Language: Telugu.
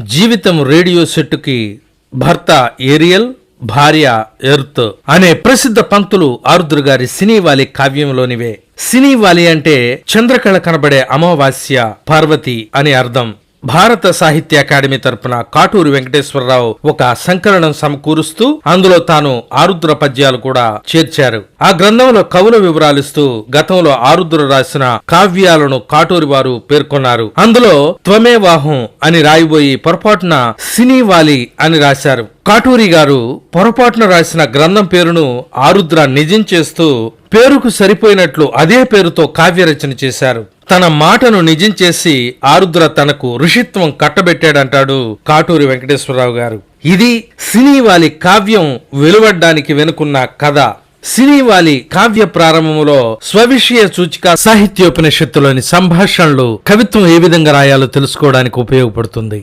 జీవితం రేడియో సెట్టుకి భర్త ఏరియల్ భార్య ఎర్త్ అనే ప్రసిద్ధ పంక్తులు ఆరుద్ర గారి సినీవాలి కావ్యంలోనివే. సినీవాలి అంటే చంద్రకళ కనబడే అమావాస్య పార్వతి అని అర్థం. భారత సాహిత్య అకాడమీ తరపున కాటూరి వెంకటేశ్వరరావు ఒక సంకలనం సమకూరుస్తూ అందులో తాను ఆరుద్ర పద్యాలు కూడా చేర్చారు. ఆ గ్రంథంలో కవుల వివరాలిస్తూ గతంలో ఆరుద్ర రాసిన కావ్యాలను కాటూరి వారు పేర్కొన్నారు. అందులో త్వమేవాహం అని రాయిబోయి పొరపాటున సినీవాలి అని రాశారు. కాటూరి గారు పొరపాటున రాసిన గ్రంథం పేరును ఆరుద్ర నిజం చేస్తూ పేరుకు సరిపోయినట్లు అదే పేరుతో కావ్యరచన చేశారు. తన మాటను నిజం చేసి ఆరుద్ర తనకు ఋషిత్వం కట్టబెట్టాడంటాడు కాటూరి వెంకటేశ్వరరావు గారు. ఇది సినీవాలి కావ్యం వెలువడ్డానికి వెనుకున్న కథ. సినీవాలి కావ్య ప్రారంభంలో స్వవిషయ సూచిక సాహిత్యోపనిషత్తులోని సంభాషణలు కవిత్వం ఏ విధంగా రాయాలో తెలుసుకోవడానికి ఉపయోగపడుతుంది.